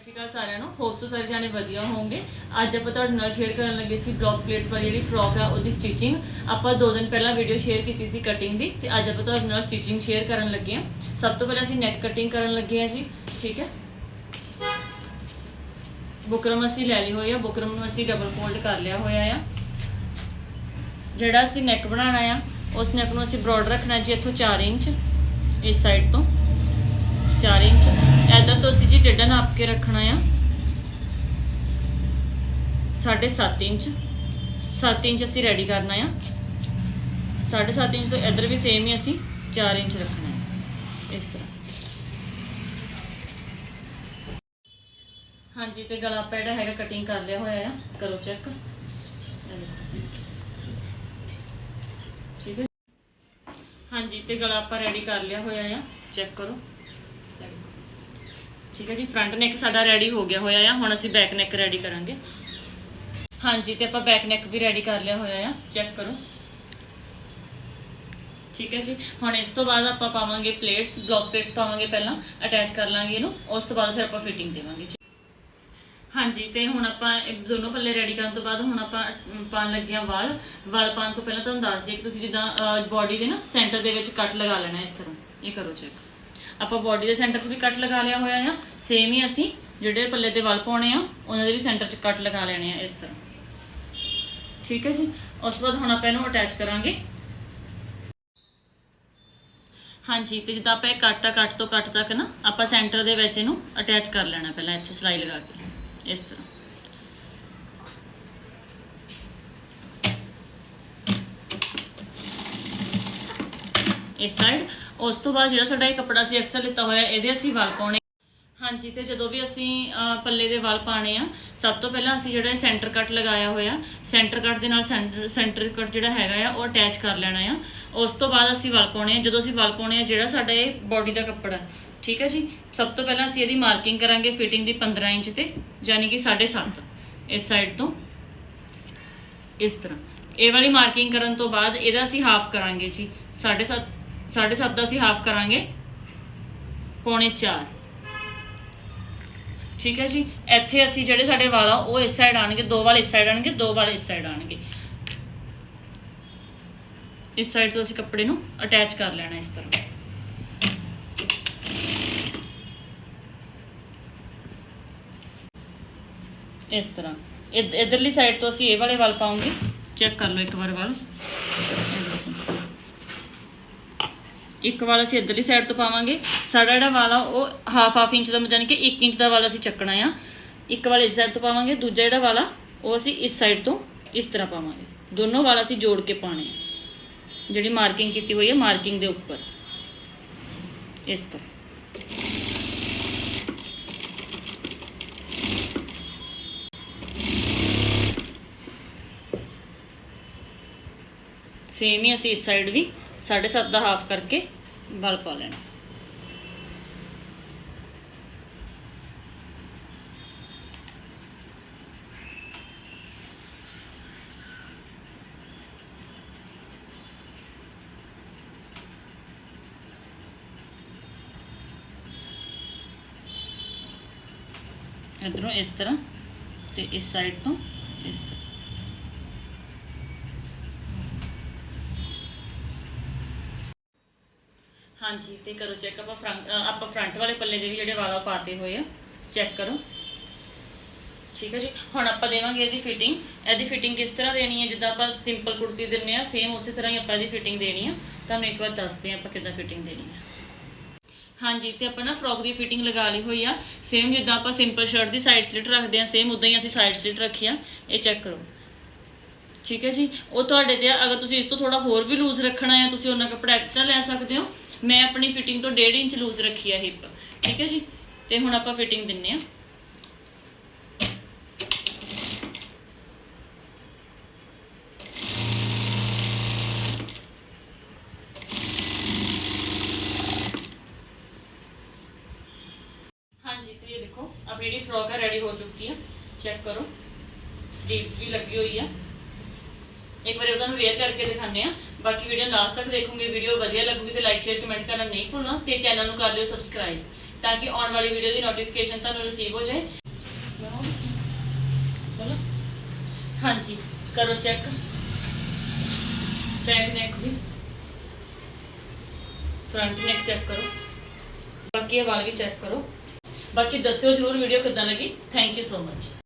ਸ਼੍ਰੀ ਅਕਾਲ ਸਾਰਿਆਂ ਨੂੰ। Hope so ਸਾਰੇ ਜਾਣੇ ਵਧੀਆ ਹੋਵੋਗੇ ਅੱਜ ਆਪਾਂ ਤੁਹਾਡੇ ਨਾਲ ਸ਼ੇਅਰ ਕਰਨ ਲੱਗੇ ਸੀ ਬਲੌਕ ਪਲੇਟਸ ਵਾਲੀ ਜਿਹੜੀ ਫਰੋਕ ਆ, ਉਹਦੀ ਸਟਿਚਿੰਗ ਆਪਾਂ ਦੋ ਦਿਨ ਪਹਿਲਾਂ ਵੀਡੀਓ ਸ਼ੇਅਰ ਕੀਤੀ ਸੀ ਕਟਿੰਗ ਦੀ ਤੇ ਅੱਜ ਆਪਾਂ ਤੁਹਾਡੇ ਨਾਲ ਸਟਿਚਿੰਗ ਸ਼ੇਅਰ ਕਰਨ ਲੱਗੇ ਹਾਂ ਸਭ ਤੋਂ ਪਹਿਲਾਂ ਅਸੀਂ ਨੈਕ ਕਟਿੰਗ ਕਰਨ ਲੱਗੇ ਹਾਂ ਜੀ, ਠੀਕ ਹੈ? ਬੁਕਰਮ ਅਸੀਂ ਲੈ ਲਈ ਹੋਈ ਆ, ਬੁਕਰਮ ਨੂੰ ਅਸੀਂ ਡਬਲ ਫੋਲਡ ਕਰ ਲਿਆ ਹੋਇਆ ਆ। ਜਿਹੜਾ ਅਸੀਂ ਨੈਕ ਬਣਾਉਣਾ ਆ, ਉਸ ਨੈਕ ਨੂੰ ਅਸੀਂ ਬ੍ਰੌਡ ਰੱਖਣਾ ਜੀ ਇੱਥੋਂ 4 ਇੰਚ, ਇਸ ਸਾਈਡ ਤੋਂ। 4 ਇੰਚ। ਇੱਧਰ ਤੋਂ ਅਸੀਂ ਜੀ ਟੇਢਾ ਨਾਪ ਕੇ ਰੱਖਣਾ ਆ। 7.5 ਇੰਚ। 7 ਇੰਚ ਅਸੀਂ ਰੈਡੀ ਕਰਨਾ ਆ। 7.5 ਇੰਚ ਤੋਂ ਇੱਧਰ ਵੀ ਸੇਮ ਹੀ ਅਸੀਂ 4 ਇੰਚ ਰੱਖਣਾ ਹੈ ਇਸ ਤਰ੍ਹਾਂ। ਹਾਂਜੀ, ਤੇ ਗਲਾ ਆਪਾਂ ਜਿਹੜਾ ਹੈਗਾ ਕਟਿੰਗ ਕਰ ਲਿਆ ਹੋਇਆ ਆ। ਕਰੋ ਚੈੱਕ ਠੀਕ ਹੈ ਹਾਂਜੀ, ਤੇ ਗਲਾ ਆਪਾਂ ਰੈਡੀ ਕਰ ਲਿਆ ਹੋਇਆ ਆ। ਚੈੱਕ ਕਰੋ। ਠੀਕ ਹੈ ਜੀ ਫਰੰਟ ਨੈਕ ਸਾਡਾ ਰੈਡੀ ਹੋ ਗਿਆ ਹੋਇਆ ਆ ਹੁਣ ਅਸੀਂ ਬੈਕ ਨੈਕ ਰੈਡੀ ਕਰਾਂਗੇ। ਹਾਂਜੀ ਤੇ ਆਪਾਂ ਬੈਕ ਨੈਕ ਵੀ ਰੈਡੀ ਕਰ ਲਿਆ ਹੋਇਆ ਆ ਚੈੱਕ ਕਰੋ। ਠੀਕ ਹੈ ਜੀ ਹੁਣ ਇਸ ਤੋਂ ਬਾਅਦ ਆਪਾਂ ਪਾਵਾਂਗੇ ਪਲੇਟਸ ਬਲੌਕ ਪਲੇਟਸ ਪਾਵਾਂਗੇ ਪਹਿਲਾਂ ਅਟੈਚ ਕਰ ਲਾਂਗੇ ਇਹਨੂੰ ਉਸ ਤੋਂ ਬਾਅਦ ਫਿਰ ਆਪਾਂ ਫਿਟਿੰਗ ਦੇਵਾਂਗੇ ਹਾਂਜੀ ਤੇ ਹੁਣ ਆਪਾਂ ਇਹ ਦੋਨੋਂ ਪੱਲੇ ਰੈਡੀ ਕਰਨ ਤੋਂ ਬਾਅਦ ਹੁਣ ਆਪਾਂ ਅਮ, ਪਾਉਣ ਲੱਗੇ ਹਾਂ ਵਾਲ। ਵਾਲ ਪਾਉਣ ਤੋਂ ਪਹਿਲਾਂ ਤੁਹਾਨੂੰ ਦੱਸ ਦਈਏ ਕਿ ਤੁਸੀਂ ਜਿੱਦਾਂ ਬਾਡੀ ਦੇ ਨਾ ਸੈਂਟਰ ਦੇ ਵਿੱਚ ਕੱਟ ਲਗਾ ਲੈਣਾ ਇਸ ਤਰ੍ਹਾਂ। ਇਹ ਕਰੋ ਚੈੱਕ ਆਪਾਂ ਬਾਡੀ ਦੇ ਸੈਂਟਰ 'ਚ ਵੀ ਕੱਟ ਲਗਾ ਲਿਆ ਹੋਇਆ ਆ। ਸੇਮ ਹੀ ਅਸੀਂ ਜਿਹੜੇ ਪੱਲੇ ਤੇ ਵਾਲ ਪਾਉਣੇ ਆ, ਉਹਨਾਂ ਦੇ ਵੀ ਸੈਂਟਰ 'ਚ ਕੱਟ ਲਗਾ ਲੈਣੇ ਆ ਇਸ ਤਰ੍ਹਾਂ। ਠੀਕ ਹੈ ਜੀ? ਉਸ ਤੋਂ ਬਾਅਦ ਹੁਣ ਆਪਾਂ ਇਹਨੂੰ ਅਟੈਚ ਕਰਾਂਗੇ। ਹਾਂਜੀ, ਤੇ ਜਿੱਦਾਂ ਆਪਾਂ ਇਹ ਕੱਟ ਆ ਕੱਟ ਤੋਂ ਕੱਟ ਤੱਕ ਨਾ, ਆਪਾਂ ਸੈਂਟਰ ਦੇ ਵਿੱਚ ਇਹਨੂੰ ਅਟੈਚ ਕਰ ਲੈਣਾ ਪਹਿਲਾਂ, ਇੱਥੇ ਸਲਾਈ ਲਗਾ ਕੇ। ਇਸ ਤਰ੍ਹਾਂ। ਇਸ ਸਾਈਡ ਉਸ ਤੋਂ ਬਾਅਦ ਜਿਹੜਾ ਸਾਡਾ ਇਹ ਕੱਪੜਾ ਸੀ ਐਕਸਟਰਾ ਲਿੱਤਾ ਹੋਇਆ, ਇਹਦੇ ਅਸੀਂ ਵਾਲ ਪਾਉਣੇ। ਹਾਂਜੀ, ਤੇ ਜਦੋਂ ਵੀ ਅਸੀਂ ਪੱਲੇ ਦੇ ਵਾਲ ਪਾਣੇ ਆ, ਸਭ ਤੋਂ ਪਹਿਲਾਂ ਅਸੀਂ ਜਿਹੜਾ ਸੈਂਟਰ ਕੱਟ ਲਗਾਇਆ ਹੋਇਆ ਸੈਂਟਰ ਕੱਟ ਦੇ ਨਾਲ ਸੈਂਟਰ ਸੈਂਟਰ ਕੱਟ ਜਿਹੜਾ ਹੈਗਾ ਆ, ਉਹ ਅਟੈਚ ਕਰ ਲੈਣਾ ਆ। ਉਸ ਤੋਂ ਬਾਅਦ ਅਸੀਂ ਵਾਲ ਪਾਉਣੇ ਆ, ਜਦੋਂ ਅਸੀਂ ਵਾਲ ਪਾਉਣੇ ਆ, ਜਿਹੜਾ ਸਾਡਾ ਇਹ ਬਾਡੀ ਦਾ ਕੱਪੜਾ, ਠੀਕ ਹੈ ਜੀ? ਸਭ ਤੋਂ ਪਹਿਲਾਂ ਅਸੀਂ ਇਹਦੀ ਮਾਰਕਿੰਗ ਕਰਾਂਗੇ ਫਿਟਿੰਗ ਦੀ 15 ਇੰਚ ਤੇ, ਯਾਨੀ ਕਿ 7.5 ਇਸ ਸਾਈਡ ਤੋਂ। ਇਸ ਤਰ੍ਹਾਂ। ਇਹ ਵਾਲੀ ਮਾਰਕਿੰਗ ਕਰਨ ਤੋਂ ਬਾਅਦ ਇਹਦਾ ਅਸੀਂ ਹਾਫ ਕਰਾਂਗੇ ਜੀ 7.5 7.5 ਦਾ ਅਸੀਂ ਹਾਫ ਕਰਾਂਗੇ। ਪੌਣੇ 4 ਠੀਕ ਹੈ ਜੀ? ਇੱਥੇ ਅਸੀਂ ਜਿਹੜੇ ਸਾਡੇ ਵਾਲ ਆ, ਉਹ ਇਸ ਸਾਈਡ ਆਣਗੇ ਦੋ ਵਾਲ ਇਸ ਸਾਈਡ ਆਣਗੇ ਦੋ ਵਾਲ ਇਸ ਸਾਈਡ ਆਣਗੇ ਇਸ ਸਾਈਡ ਤੋਂ ਅਸੀਂ ਕੱਪੜੇ ਨੂੰ ਅਟੈਚ ਕਰ ਲੈਣਾ ਇਸ ਤਰ੍ਹਾਂ। ਇਸ ਤਰ੍ਹਾਂ। ਇਧ- ਇੱਧਰਲੀ ਸਾਈਡ ਤੋਂ ਅਸੀਂ ਇਹ ਵਾਲੇ ਵਾਲ ਪਾਉਂਗੇ। ਚੈੱਕ ਕਰ ਲਓ ਇੱਕ ਵਾਰ ਵਾਲ। ਇੱਕ ਵਾਲ ਅਸੀਂ ਇੱਧਰਲੀ ਸਾਈਡ ਤੋਂ ਪਾਵਾਂਗੇ। ਸਾਡਾ ਜਿਹੜਾ ਵਾਲ ਆ ਉਹ ਹਾਫ ਹਾਫ ਇੰਚ ਦਾ ਯਾਨੀ ਕਿ 1 ਇੰਚ ਦਾ ਵਾਲ ਅਸੀਂ ਚੱਕਣਾ ਆ। ਇੱਕ ਵਾਲ ਇਸ ਸਾਈਡ ਤੋਂ ਪਾਵਾਂਗੇ, ਦੂਜਾ ਜਿਹੜਾ ਵਾਲਾ, ਉਹ ਅਸੀਂ ਇਸ ਸਾਈਡ ਤੋਂ ਇਸ ਤਰ੍ਹਾਂ ਪਾਵਾਂਗੇ। ਦੋਨੋਂ ਵਾਲ ਅਸੀਂ ਜੋੜ ਕੇ ਪਾਣੇ ਆ। ਜਿਹੜੀ ਮਾਰਕਿੰਗ ਕੀਤੀ ਹੋਈ ਹੈ ਮਾਰਕਿੰਗ ਦੇ ਉੱਪਰ। ਇਸ ਤਰ੍ਹਾਂ। ਸੇਮ ਹੀ ਅਸੀਂ ਇਸ ਸਾਈਡ ਵੀ। 7.5 ਦਾ ਹਾਫ ਕਰਕੇ ਵਲ ਪਾ ਲੈਣਾ। ਇਧਰੋਂ ਇਸ ਤਰ੍ਹਾਂ ਤੇ ਇਸ ਸਾਈਡ ਤੋਂ ਇਸ ਤਰ੍ਹਾਂ। ਹਾਂਜੀ, ਤੇ ਕਰੋ ਚੈੱਕ ਆਪਾਂ ਫਰੰਟ ਆਪਾਂ ਫਰੰਟ ਵਾਲੇ ਪੱਲੇ ਦੇ ਵੀ ਜਿਹੜੇ ਵਾਲਾ ਪਾਤੇ ਹੋਏ ਆ ਚੈੱਕ ਕਰੋ। ਠੀਕ ਹੈ ਜੀ? ਹੁਣ ਆਪਾਂ ਦੇਵਾਂਗੇ ਇਹਦੀ ਫਿਟਿੰਗ ਇਹਦੀ ਫਿਟਿੰਗ ਕਿਸ ਤਰ੍ਹਾਂ ਦੇਣੀ ਹੈ? ਜਿੱਦਾਂ ਆਪਾਂ ਸਿੰਪਲ ਕੁੜਤੀ ਦਿੰਨੇ ਆ ਸੇਮ ਉਸੇ ਤਰ੍ਹਾਂ ਹੀ ਆਪਾਂ ਇਹਦੀ ਫਿਟਿੰਗ ਦੇਣੀ ਆ। ਤੁਹਾਨੂੰ ਇੱਕ ਵਾਰ ਦੱਸਦੇ ਆ ਆਪਾਂ ਕਿੱਦਾਂ ਫਿਟਿੰਗ ਦੇਣੀ ਆ। ਹਾਂਜੀ, ਤੇ ਆਪਾਂ ਨਾ ਫਰੋਕ ਦੀ ਫਿਟਿੰਗ ਲਗਾ ਲਈ ਹੋਈ ਆ। ਸੇਮ ਜਿੱਦਾਂ ਆਪਾਂ ਸਿੰਪਲ ਸ਼ਰਟ ਦੀ ਸਾਈਡ ਸਲਿਟ ਰੱਖਦੇ ਆ ਸੇਮ ਉਦਾਂ ਹੀ ਅਸੀਂ ਸਾਈਡ ਸਲਿਟ ਰੱਖੀ ਆ। ਇਹ ਚੈੱਕ ਕਰੋ। ਠੀਕ ਹੈ ਜੀ? ਉਹ ਤੁਹਾਡੇ ਤੇ ਆ, ਅਗਰ ਤੁਸੀਂ ਇਸ ਤੋਂ ਥੋੜਾ ਹੋਰ ਵੀ ਲੂਜ਼ ਰੱਖਣਾ ਹੈ ਤੁਸੀਂ ਉਹਨਾਂ ਕੱਪੜਾ ਐਕਸਟਰਾ ਲੈ ਸਕਦੇ ਹੋ। ਮੈਂ ਆਪਣੀ ਫਿਟਿੰਗ ਤੋਂ 1.5 ਇੰਚ ਲੂਜ਼ ਰੱਖੀ ਆ ਹਿੱਪ ਠੀਕ ਹੈ ਜੀ? ਤੇ ਹੁਣ ਆਪਾਂ ਫਿਟਿੰਗ ਦਿੰਨੇ ਆ। ਹਾਂਜੀ, ਤੇ ਇਹ ਦੇਖੋ, ਆਪਣੀ ਜਿਹੜੀ ਫਰੋਕ ਹੈ ਰੈਡੀ ਹੋ ਚੁੱਕੀ ਹੈ ਚੈੱਕ ਕਰੋ। ਸਲੀਵਸ ਵੀ ਲੱਗੀ ਹੋਈ ਆ। ਇੱਕ ਵਾਰੀ ਉਹਨਾਂ ਨੂੰ ਵੇਅਰ ਕਰਕੇ ਦਿਖਾਉਂਦੇ ਆ। ਬਾਕੀ ਵੀਡੀਓ ਲਾਸਟ ਤੱਕ ਦੇਖੋਗੇ ਵੀਡੀਓ ਵਧੀਆ ਲੱਗੂਗੀ ਤੇ ਲਾਈਕ ਸ਼ੇਅਰ ਕਮੈਂਟ ਕਰਨਾ ਨਹੀਂ ਭੁੱਲਣਾ ਤੇ ਚੈਨਲ ਨੂੰ ਕਰ ਲਿਓ ਸਬਸਕ੍ਰਾਈਬ ਤਾਂ ਕਿ ਆਉਣ ਵਾਲੀ ਵੀਡੀਓ ਦੀ ਨੋਟੀਫਿਕੇਸ਼ਨ ਤੁਹਾਨੂੰ ਰਿਸੀਵ ਹੋ ਜਾਏ ਬੋਲੋ ਹਾਂਜੀ ਕਰੋ ਚੈੱਕ ਬੈਕ ਨੈਕ ਵੀ ਫਰੰਟ ਨੈਕ ਚੈੱਕ ਕਰੋ ਬਾਕੀ ਇਹ ਵਾਲ ਵੀ ਚੈੱਕ ਕਰੋ ਬਾਕੀ ਦੱਸਿਓ ਜਰੂਰ ਵੀਡੀਓ ਕਿੱਦਾਂ ਲੱਗੀ ਥੈਂਕ ਯੂ ਸੋ ਮਚ